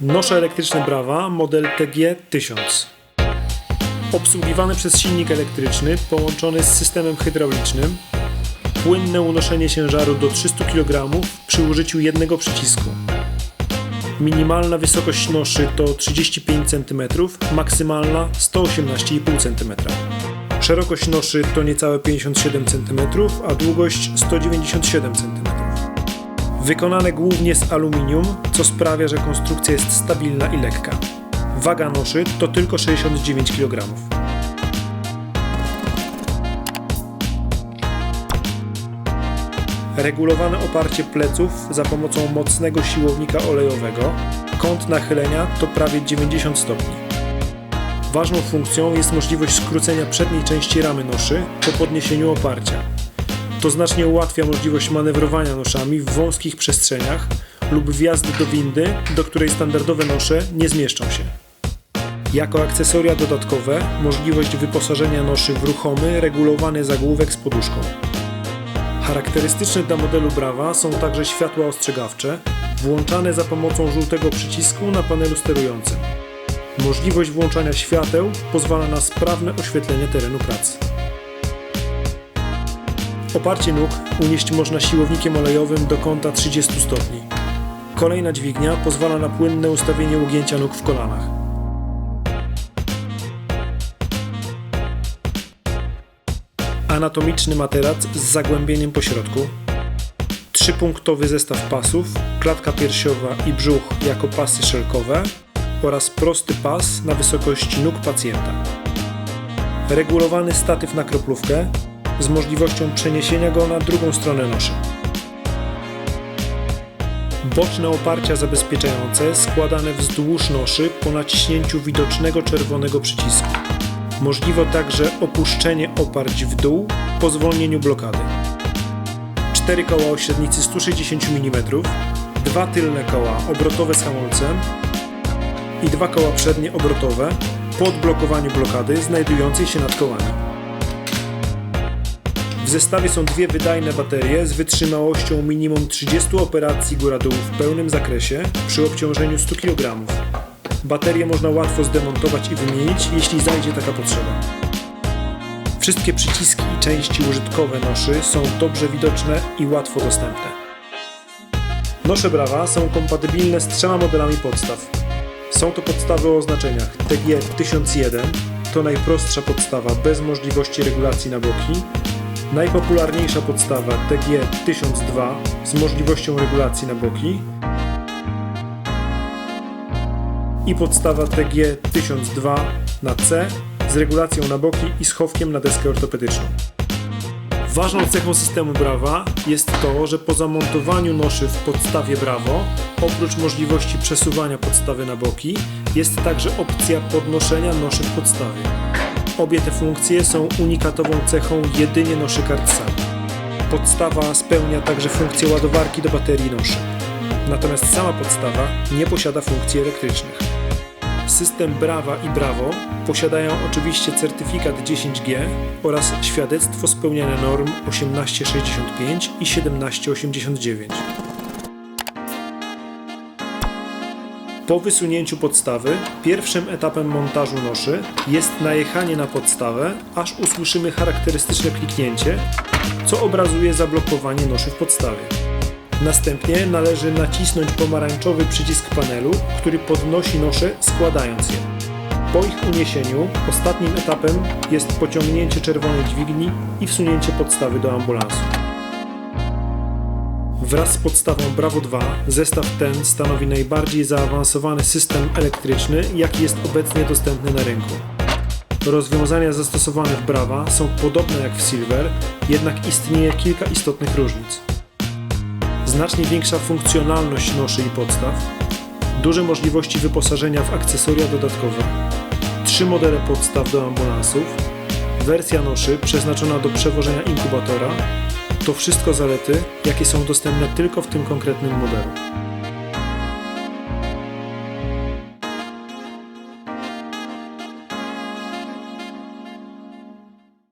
Nosze elektryczne Brawa model TG1000. Obsługiwany przez silnik elektryczny połączony z systemem hydraulicznym. Płynne unoszenie ciężaru do 300 kg przy użyciu jednego przycisku. Minimalna wysokość noszy to 35 cm, maksymalna 118,5 cm. Szerokość noszy to niecałe 57 cm, a długość 197 cm. Wykonane głównie z aluminium, co sprawia, że konstrukcja jest stabilna i lekka. Waga noszy to tylko 69 kg. Regulowane oparcie pleców za pomocą mocnego siłownika olejowego. Kąt nachylenia to prawie 90 stopni. Ważną funkcją jest możliwość skrócenia przedniej części ramy noszy po podniesieniu oparcia. To znacznie ułatwia możliwość manewrowania noszami w wąskich przestrzeniach lub wjazdu do windy, do której standardowe nosze nie zmieszczą się. Jako akcesoria dodatkowe możliwość wyposażenia noszy w ruchomy, regulowany zagłówek z poduszką. Charakterystyczne dla modelu Brawa są także światła ostrzegawcze, włączane za pomocą żółtego przycisku na panelu sterującym. Możliwość włączania świateł pozwala na sprawne oświetlenie terenu pracy. Oparcie nóg unieść można siłownikiem olejowym do kąta 30 stopni. Kolejna dźwignia pozwala na płynne ustawienie ugięcia nóg w kolanach. Anatomiczny materac z zagłębieniem po środku. Trzypunktowy zestaw pasów, klatka piersiowa i brzuch jako pasy szelkowe oraz prosty pas na wysokości nóg pacjenta. Regulowany statyw na kroplówkę z możliwością przeniesienia go na drugą stronę noszy. Boczne oparcia zabezpieczające składane wzdłuż noszy po naciśnięciu widocznego czerwonego przycisku. Możliwe także opuszczenie oparć w dół po zwolnieniu blokady. Cztery koła o średnicy 160 mm, dwa tylne koła obrotowe z hamulcem i dwa koła przednie obrotowe po odblokowaniu blokady znajdującej się nad kołami. W zestawie są dwie wydajne baterie z wytrzymałością minimum 30 operacji góra-dół w pełnym zakresie przy obciążeniu 100 kg. Baterie można łatwo zdemontować i wymienić, jeśli zajdzie taka potrzeba. Wszystkie przyciski i części użytkowe noszy są dobrze widoczne i łatwo dostępne. Nosze Brawa są kompatybilne z trzema modelami podstaw. Są to podstawy o oznaczeniach TG1001, to najprostsza podstawa bez możliwości regulacji na boki, Najpopularniejsza podstawa TG1002 z możliwością regulacji na boki i podstawa TG1002 na C z regulacją na boki i schowkiem na deskę ortopedyczną. Ważną cechą systemu Brawa jest to, że po zamontowaniu noszy w podstawie Bravo, oprócz możliwości przesuwania podstawy na boki, jest także opcja podnoszenia noszy w podstawie. Obie te funkcje są unikatową cechą jedynie noszy Kartsa. Podstawa spełnia także funkcję ładowarki do baterii noszy. Natomiast sama podstawa nie posiada funkcji elektrycznych. System Brawa i Bravo posiadają oczywiście certyfikat 10G oraz świadectwo spełniania norm 1865 i 1789. Po wysunięciu podstawy, pierwszym etapem montażu noszy jest najechanie na podstawę, aż usłyszymy charakterystyczne kliknięcie, co obrazuje zablokowanie noszy w podstawie. Następnie należy nacisnąć pomarańczowy przycisk panelu, który podnosi nosze składając je. Po ich uniesieniu ostatnim etapem jest pociągnięcie czerwonej dźwigni i wsunięcie podstawy do ambulansu. Wraz z podstawą Bravo 2 zestaw ten stanowi najbardziej zaawansowany system elektryczny, jaki jest obecnie dostępny na rynku. Rozwiązania zastosowane w Brava są podobne jak w Silver, jednak istnieje kilka istotnych różnic. Znacznie większa funkcjonalność noszy i podstaw, duże możliwości wyposażenia w akcesoria dodatkowe, trzy modele podstaw do ambulansów, wersja noszy przeznaczona do przewożenia inkubatora, To wszystko zalety, jakie są dostępne tylko w tym konkretnym modelu.